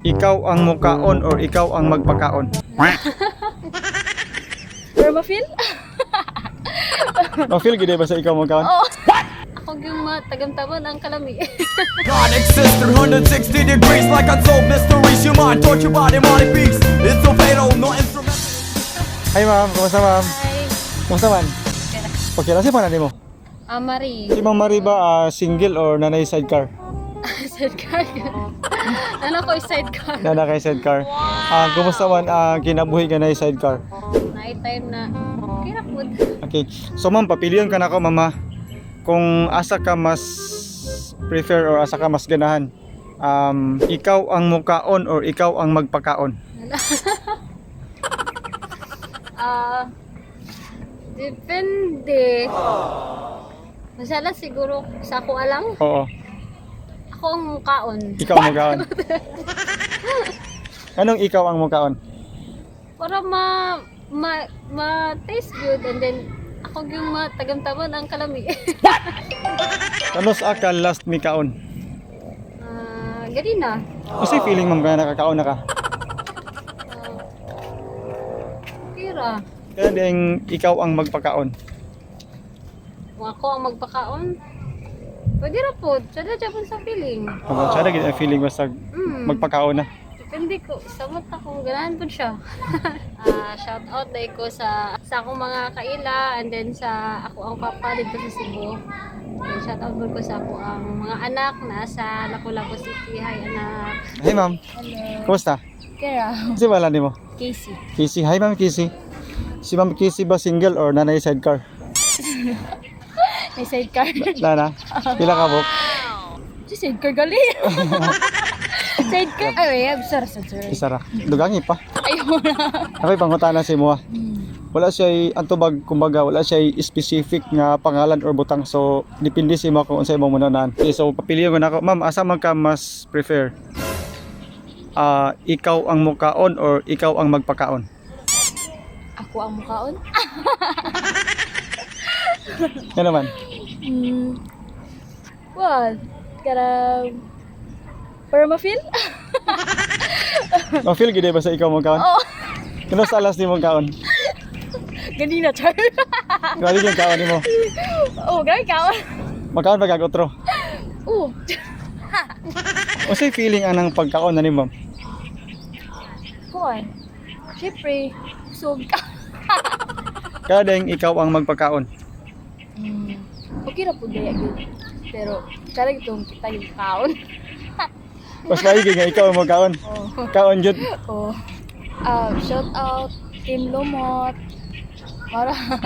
Ikaw ang mukaon or ikaw ang magpakaon? Permafil? Ma-feel gid ba sa ikaw mukaon? Oo. Ako yung matagamtaman ang kalami. God exists 360 degrees like unsolved mysteries. Your mind tortured by demonic beats. It's so fatal, no instrument. Hi ma'am, kumusta ma'am? Ay, Kumusta man? Okay lang si panani mo. Amari. Si Ma'am Marie ba ah, single or nanay sidecar? sidecar. ano ko yung sidecar? Nana kay sidecar. Ah, kumusta man ah, kinabuhi ka na sidecar? Night time na. Kira po. Okay. So ma'am, papiliyon ka na ako mama. Kung asa ka mas prefer or asa ka mas ganahan. Um, ikaw ang mukaon or ikaw ang magpakaon? Ah, depende. Masala siguro sa ako alang. Oo. Ako ang kaon. Ikaw ang mukaon. Anong ikaw ang mukaon? Para ma ma ma taste good and then ako yung matagamtaman ang kalami. Kanos aka last mi kaon? Ah, gani na. Kasi feeling ma'am kaya nakakaon na ka. Ah, kira. Kaya ding ikaw ang magpakaon. Kung ako ang magpakaon, pwede ra po. Sada dyan sa feeling. Kung siya na gid ang feeling basta Mm. magpakaon na. Depende ko. Samot ako. Ganahan po siya. Ah, shout out day ko sa sa akong mga kaila and then sa ako ang papa dito sa Cebu. And shout out po ko sa ako ang mga anak na sa Lapu-Lapu City. Hi anak. Hi ma'am, Hello. kumusta? Kira. Si wala ni mo? Casey. Casey, hi ma'am Casey. Si ma'am Casey ba single or nanay sidecar? May sidecar. Nana, pila ka buk? Si sidecar gali. sidecar. Ay, I'm sorry, sorry, sorry. Isa ra. Dugangi pa. Ayaw na. Ako'y pangutana si mo. ah. Wala siya antubag kumbaga wala siya specific nga pangalan or butang so depende si mo kung unsa imong munanan. Okay, so papiliyon ko na ako. Ma'am, asa man ka mas prefer? Ah, ikaw ang mukaon or ikaw ang magpakaon? Ako ang mukhaon. Yan naman. Hmm. What? Karang... Permafil? Ma-feel gid ba sa ikaw mukaon? Oo. Kano sa alas ni mong kaon? Ganina, char. Grabe yung kaon nimo. Oo, grabe ka. Magkaon ba kag otro? Oo. Unsay feeling anang pagkaon na nimo? Kuan. Siyempre, sug ka. Kada ikaw ang magpakaon. Hmm. Okay na po daya yun. Pero, kaya itong kita yung kaon. Mas maigi nga ikaw ang magkaon. Oo. Kaon jud. Oh. Ah, shout out Team Lumot. Para